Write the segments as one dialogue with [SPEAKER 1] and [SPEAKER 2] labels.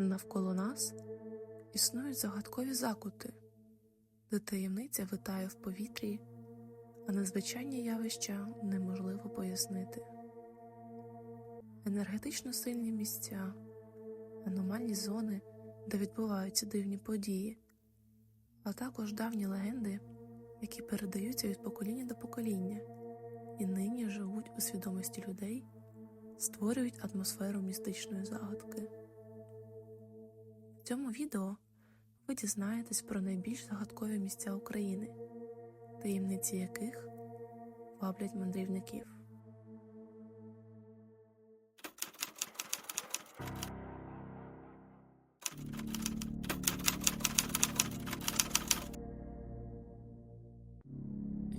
[SPEAKER 1] Навколо нас існують загадкові закути, де таємниця витає в повітрі, а незвичайні явища неможливо пояснити. Енергетично сильні місця, аномальні зони, де відбуваються дивні події, а також давні легенди, які передаються від покоління до покоління і нині живуть у свідомості людей, створюють атмосферу містичної загадки. Цьому відео ви дізнаєтесь про найбільш загадкові місця України, таємниці яких ваблять мандрівників.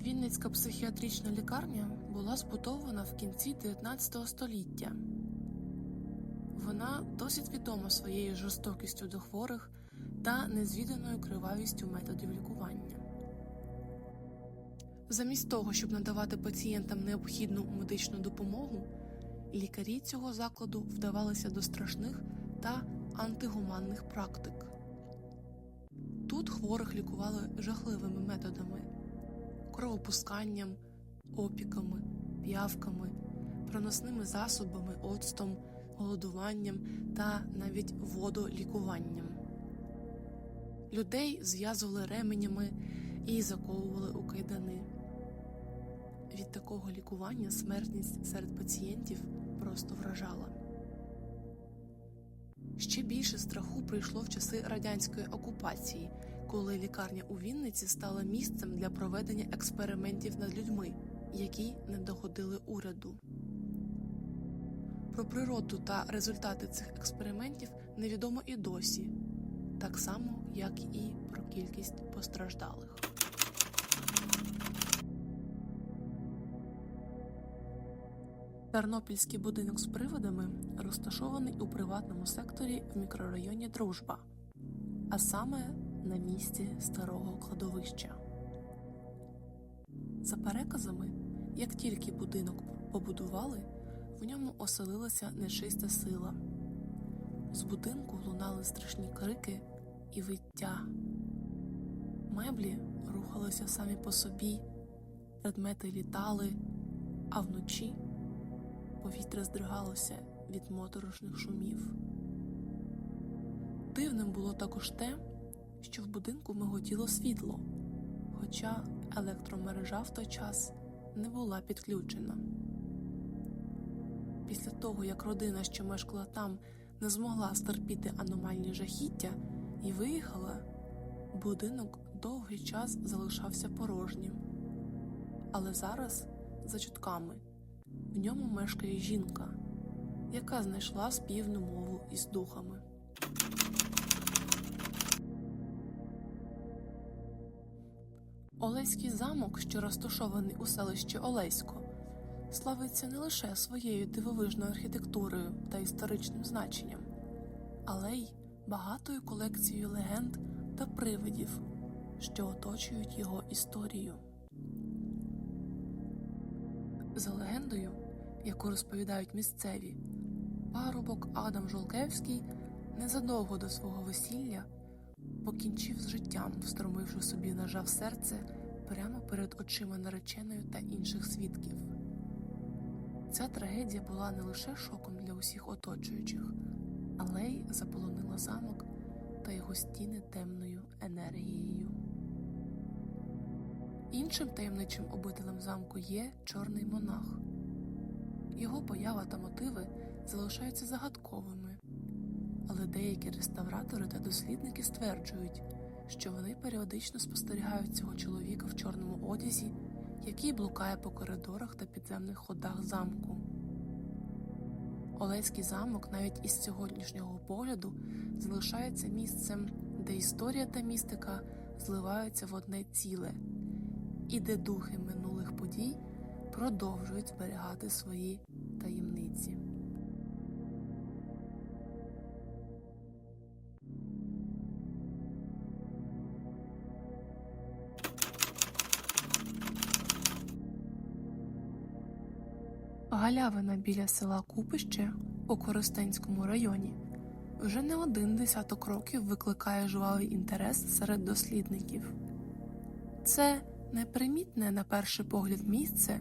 [SPEAKER 1] Вінницька психіатрична лікарня була збудована в кінці 19 століття. Вона досить відома своєю жорстокістю до хворих та незвіданою кривавістю методів лікування. Замість того, щоб надавати пацієнтам необхідну медичну допомогу, лікарі цього закладу вдавалися до страшних та антигуманних практик. Тут хворих лікували жахливими методами кровопусканням, опіками, п'явками, проносними засобами, оцтом, голодуванням та навіть водолікуванням. Людей зв'язували ременями і заковували у кайдани. Від такого лікування смертність серед пацієнтів просто вражала. Ще більше страху прийшло в часи радянської окупації, коли лікарня у Вінниці стала місцем для проведення експериментів над людьми, які не догодили уряду. Про природу та результати цих експериментів невідомо і досі, так само, як і про кількість постраждалих. Тернопільський будинок з приводами розташований у приватному секторі в мікрорайоні Дружба, а саме на місці старого кладовища. За переказами, як тільки будинок побудували, в ньому оселилася нечиста сила. З будинку лунали страшні крики і виття. Меблі рухалися самі по собі, предмети літали, а вночі повітря здригалося від моторошних шумів. Дивним було також те, що в будинку миготіло світло, хоча електромережа в той час не була підключена. Після того, як родина, що мешкала там, не змогла стерпіти аномальні жахіття і виїхала, будинок довгий час залишався порожнім. Але зараз, за чутками, в ньому мешкає жінка, яка знайшла співну мову із духами. Олеський замок, що розташований у селищі Олесько, славиться не лише своєю дивовижною архітектурою та історичним значенням, але й багатою колекцією легенд та привидів, що оточують його історію. За легендою, яку розповідають місцеві, парубок Адам Жолкевський незадовго до свого весілля покінчив з життям, встромивши собі ножа в серце прямо перед очима нареченої та інших свідків. Ця трагедія була не лише шоком для усіх оточуючих, але й заполонила замок та його стіни темною енергією. Іншим таємничим обителем замку є чорний монах. Його поява та мотиви залишаються загадковими, але деякі реставратори та дослідники стверджують, що вони періодично спостерігають цього чоловіка в чорному одязі, який блукає по коридорах та підземних ходах замку. Олеський замок навіть із сьогоднішнього погляду залишається місцем, де історія та містика зливаються в одне ціле, і де духи минулих подій продовжують зберігати свої таємниці. Галявина біля села Купище у Коростенському районі вже не один десяток років викликає жвавий інтерес серед дослідників. Це непримітне на перший погляд місце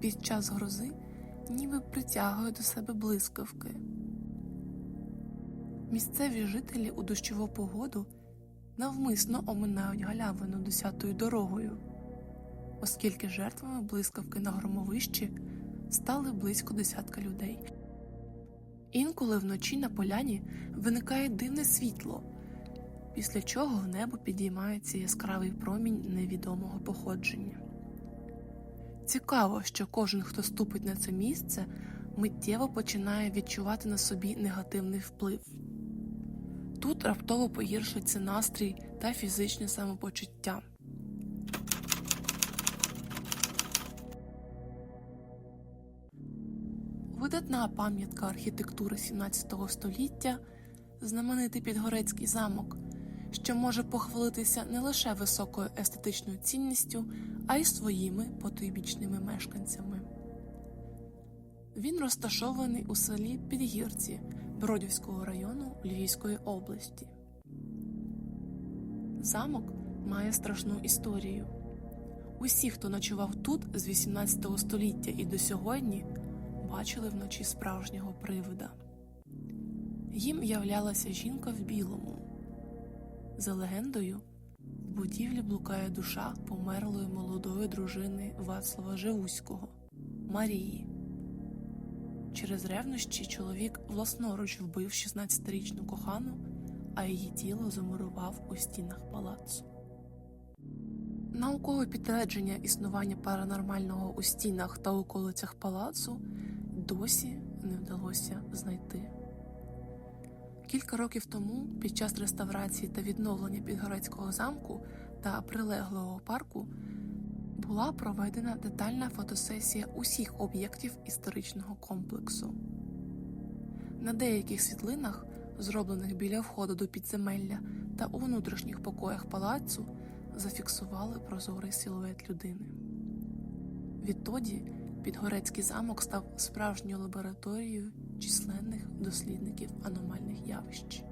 [SPEAKER 1] під час грози ніби притягує до себе блискавки. Місцеві жителі у дощову погоду навмисно оминають галявину десятою дорогою, оскільки жертвами блискавки на громовищі стали близько десятка людей. Інколи вночі на поляні виникає дивне світло, після чого в небо підіймається яскравий промінь невідомого походження. Цікаво, що кожен, хто ступить на це місце, миттєво починає відчувати на собі негативний вплив. Тут раптово погіршується настрій та фізичне самопочуття. Видатна пам'ятка архітектури 17 століття, знаменитий Підгорецький замок, що може похвалитися не лише високою естетичною цінністю, а й своїми потойбічними мешканцями. Він розташований у селі Підгірці Бродівського району Львівської області. Замок має страшну історію. Усі, хто ночував тут з 18 століття і до сьогодні, бачили вночі справжнього привида. Їм являлася жінка в білому. За легендою, в будівлі блукає душа померлої молодої дружини Вацлава Живуського Марії. Через ревнощі чоловік власноруч вбив 16-річну кохану, а її тіло замурував у стінах палацу. Наукове підтвердження існування паранормального у стінах та околицях палацу досі не вдалося знайти. Кілька років тому, під час реставрації та відновлення Підгорецького замку та прилеглого парку, була проведена детальна фотосесія усіх об'єктів історичного комплексу. На деяких світлинах, зроблених біля входу до підземелля та у внутрішніх покоях палацу, зафіксували прозорий силует людини. Відтоді Підгорецький замок став справжньою лабораторією численних дослідників аномальних явищ.